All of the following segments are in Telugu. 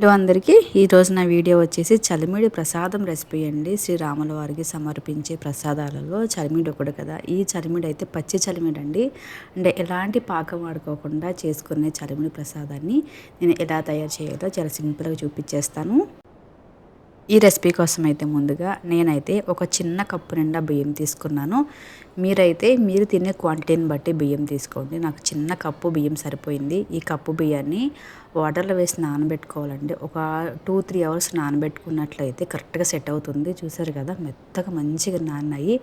హలో అందరికీ ఈరోజు నా వీడియో వచ్చేసి చలిమిడి ప్రసాదం రెసిపీ అండి. శ్రీరాముల వారికి సమర్పించే ప్రసాదాలలో చలిమిడి ఒకటి కదా. ఈ చలిమిడి అయితే పచ్చి చలిమిడి అండి. అంటే ఎలాంటి పాకం వాడుకోకుండా చేసుకునే చలిమిడి ప్రసాదాన్ని నేను ఎలా తయారు చేయాలో చాలా సింపుల్గా చూపించేస్తాను. ఈ రెసిపీ కోసం అయితే ముందుగా నేనైతే ఒక చిన్న కప్పు నిండా బియ్యం తీసుకున్నాను. మీరైతే మీరు తినే క్వాంటిటీని బట్టి బియ్యం తీసుకోండి. నాకు చిన్న కప్పు బియ్యం సరిపోయింది. ఈ కప్పు బియ్యాన్ని వాటర్లో వేసి నానబెట్టుకోవాలండి. ఒక టూ త్రీ అవర్స్ నానబెట్టుకున్నట్లయితే కరెక్ట్గా సెట్ అవుతుంది. చూసారు కదా మెత్తగా మంచిగా నాన్నాయి.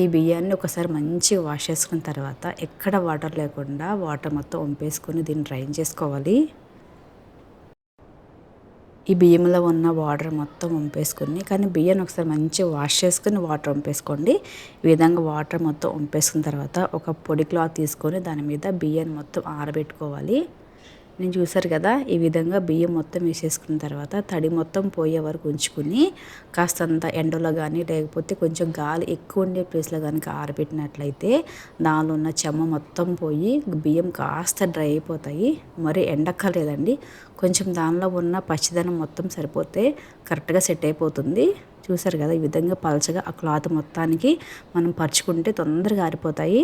ఈ బియ్యాన్ని ఒకసారి మంచిగా వాష్ చేసుకున్న తర్వాత ఎక్కడ వాటర్ లేకుండా వాటర్ మొత్తం వంపేసుకొని దీన్ని డ్రైన్ చేసుకోవాలి. ఈ బియ్యంలో ఉన్న వాటర్ మొత్తం వంపేసుకుని కానీ బియ్యాన్ని ఒకసారి మంచిగా వాష్ చేసుకుని వాటర్ వంపేసుకోండి. ఈ విధంగా వాటర్ మొత్తం వంపేసుకున్న తర్వాత ఒక పొడి క్లాత్ తీసుకొని దాని మీద బియ్యాన్ని మొత్తం ఆరబెట్టుకోవాలి. నేను చూసారు కదా ఈ విధంగా బియ్యం మొత్తం వేసేసుకున్న తర్వాత తడి మొత్తం పోయే వరకు ఉంచుకుని కాస్తంత ఎండలో కానీ లేకపోతే కొంచెం గాలి ఎక్కువ ఉండే ప్లేస్లో కనుక ఆరబెట్టినట్లయితే దానిలో ఉన్న చెమ్మ మొత్తం పోయి బియ్యం కాస్త డ్రై అయిపోతాయి. మరి ఎండక్కర్లేదండి. కొంచెం దానిలో ఉన్న పచ్చిదనం మొత్తం సరిపోతే కరెక్ట్గా సెట్ అయిపోతుంది. చూసారు కదా ఈ విధంగా పలచగా ఆ క్లాత్ మొత్తానికి మనం పరుచుకుంటే తొందరగా ఆరిపోతాయి.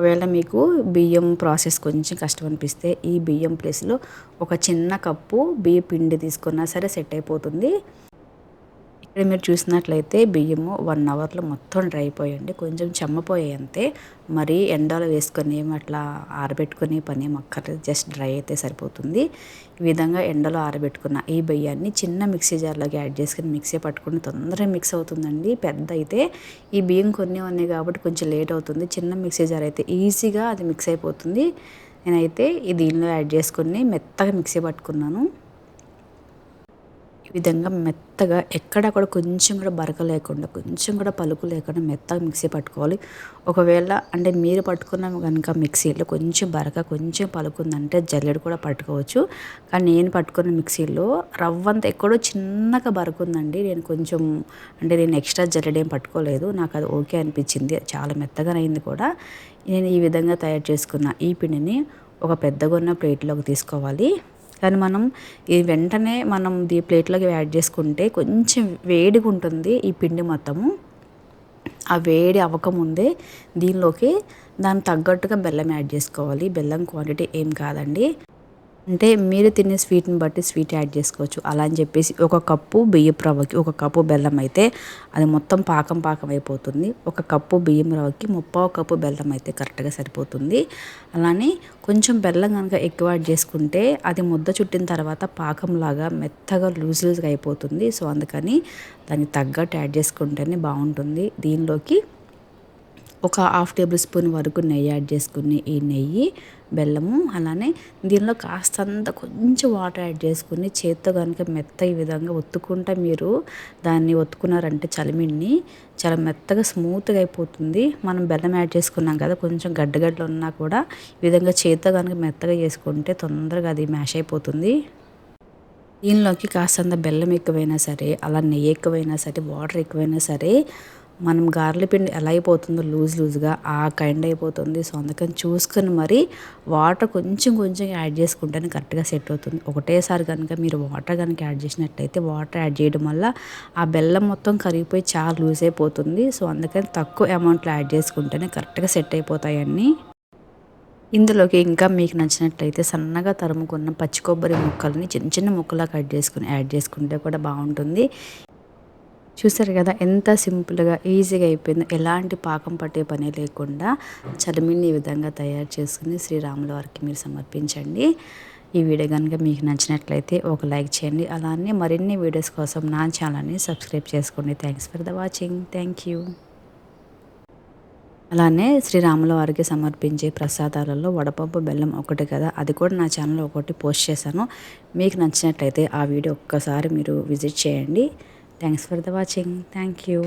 ఒకవేళ మీకు బియ్యం ప్రాసెస్ కొంచెం కష్టం అనిపిస్తే ఈ బియ్యం ప్లేస్లో ఒక చిన్న కప్పు బియ్య పిండి తీసుకున్నా సరే సెట్ అయిపోతుంది. ఇక్కడ మీరు చూసినట్లయితే బియ్యము వన్ అవర్లో మొత్తం డ్రై అయిపోయండి కొంచెం చెమ్మపోయాయి అంతే మరి ఎండలో వేసుకొని అట్లా ఆరబెట్టుకునే పని మొక్కర్లేదు జస్ట్ డ్రై అయితే సరిపోతుంది. ఈ విధంగా ఎండలో ఆరబెట్టుకున్న ఈ బియ్యాన్ని చిన్న మిక్సీ జార్లోకి యాడ్ చేసుకుని మిక్సీ పట్టుకుని తొందరగా మిక్స్ అవుతుందండి. పెద్ద అయితే ఈ బియ్యం కొన్ని ఉన్నాయి కాబట్టి కొంచెం లేట్ అవుతుంది. చిన్న మిక్సీ జార్ అయితే ఈజీగా అది మిక్స్ అయిపోతుంది. నేనైతే ఈ దీనిలో యాడ్ చేసుకుని మెత్తగా మిక్సీ పట్టుకున్నాను. విధంగా మెత్తగా ఎక్కడక్కడ కొంచెం కూడా బరక లేకుండా కొంచెం కూడా పలుకు లేకుండా మెత్తగా మిక్సీ పట్టుకోవాలి. ఒకవేళ అంటే మీరు పట్టుకున్న కనుక మిక్సీలో కొంచెం బరక కొంచెం పలుకుందంటే జల్లెడు కూడా పట్టుకోవచ్చు. కానీ నేను పట్టుకున్న మిక్సీలో రవ్వంత ఎక్కడో చిన్నగా బరకుందండి నేను కొంచెం అంటే నేను ఎక్స్ట్రా జల్లెడేం పట్టుకోలేదు. నాకు అది ఓకే అనిపించింది. చాలా మెత్తగా అయింది కూడా. నేను ఈ విధంగా తయారు చేసుకున్న ఈ పిండిని ఒక పెద్దగా ఉన్న ప్లేట్లోకి తీసుకోవాలి. కానీ మనం ఈ వెంటనే మనం దీ ప్లేట్లోకి యాడ్ చేసుకుంటే కొంచెం వేడిగా ఉంటుంది ఈ పిండి మొత్తము. ఆ వేడి అవ్వకముందే దీనిలోకి దానికి తగ్గట్టుగా బెల్లం యాడ్ చేసుకోవాలి. బెల్లం క్వాంటిటీ ఏం కాదండి. అంటే మీరు తినే స్వీట్ని బట్టి స్వీట్ యాడ్ చేసుకోవచ్చు. అలా అని చెప్పేసి ఒక కప్పు బియ్యపు రవ్వకి ఒక కప్పు బెల్లం అయితే అది మొత్తం పాకం పాకం అయిపోతుంది. ఒక కప్పు బియ్యం రవ్వకి ముప్పావు కప్పు బెల్లం అయితే కరెక్ట్గా సరిపోతుంది. అలానే కొంచెం బెల్లం కనుక ఎక్కువ యాడ్ చేసుకుంటే అది ముద్ద చుట్టిన తర్వాత పాకంలాగా మెత్తగా లూజ్ లూజ్గా అయిపోతుంది. సో అందుకని దానికి తగ్గట్టు యాడ్ చేసుకుంటేనే బాగుంటుంది. దీనిలోకి ఒక హాఫ్ టేబుల్ స్పూన్ వరకు నెయ్యి యాడ్ చేసుకుని ఈ నెయ్యి బెల్లము అలానే దీనిలో కాస్తంత కొంచెం వాటర్ యాడ్ చేసుకుని చేత్తో కనుక మెత్త ఈ విధంగా ఒత్తుకుంటే మీరు దాన్ని ఒత్తుకున్నారంటే చలిమిడిని చాలా మెత్తగా స్మూత్గా అయిపోతుంది. మనం బెల్లం యాడ్ చేసుకున్నాం కదా కొంచెం గడ్డగడ్డలు ఉన్నా కూడా ఈ విధంగా చేత్తో కనుక మెత్తగా చేసుకుంటే తొందరగా అది మ్యాష్ అయిపోతుంది. దీనిలోకి కాస్తంత బెల్లం ఎక్కువైనా సరే అలా నెయ్యి ఎక్కువైనా సరే వాటర్ ఎక్కువైనా సరే మనం గార్ల పిండి ఎలా అయిపోతుందో లూజ్ లూజ్గా ఆ కైండ్ అయిపోతుంది. సో అందుకని చూసుకొని మరి వాటర్ కొంచెం కొంచెం యాడ్ చేసుకుంటేనే కరెక్ట్గా సెట్ అవుతుంది. ఒకటేసారి కనుక మీరు వాటర్ కనుక యాడ్ చేసినట్టయితే వాటర్ యాడ్ చేయడం వల్ల ఆ బెల్లం మొత్తం కరిగిపోయి చాలా లూజ్ అయిపోతుంది. సో అందుకని తక్కువ అమౌంట్లో యాడ్ చేసుకుంటేనే కరెక్ట్గా సెట్ అయిపోతాయన్నీ ఇందులోకి ఇంకా మీకు నచ్చినట్లయితే సన్నగా తరుముకున్న పచ్చి కొబ్బరి ముక్కల్ని చిన్న చిన్న ముక్కలా కట్ చేసుకుని యాడ్ చేసుకుంటే కూడా బాగుంటుంది. చూసారు కదా ఎంత సింపుల్గా ఈజీగా అయిపోయిందో. ఎలాంటి పాకం పట్టే పని లేకుండా చలిమిని ఈ విధంగా తయారు చేసుకుని శ్రీరాముల వారికి మీరు సమర్పించండి. ఈ వీడియో కనుక మీకు నచ్చినట్లయితే ఒక లైక్ చేయండి. అలానే మరిన్ని వీడియోస్ కోసం నా ఛానల్ని సబ్స్క్రైబ్ చేసుకోండి. Thanks for the watching. Thank you. అలానే శ్రీరాముల వారికి సమర్పించే ప్రసాదాలలో వడపప్పు బెల్లం ఒకటి కదా అది కూడా నా ఛానల్లో ఒకటి పోస్ట్ చేశాను. మీకు నచ్చినట్లయితే ఆ వీడియో ఒక్కసారి మీరు విజిట్ చేయండి. Thanks for the watching thank you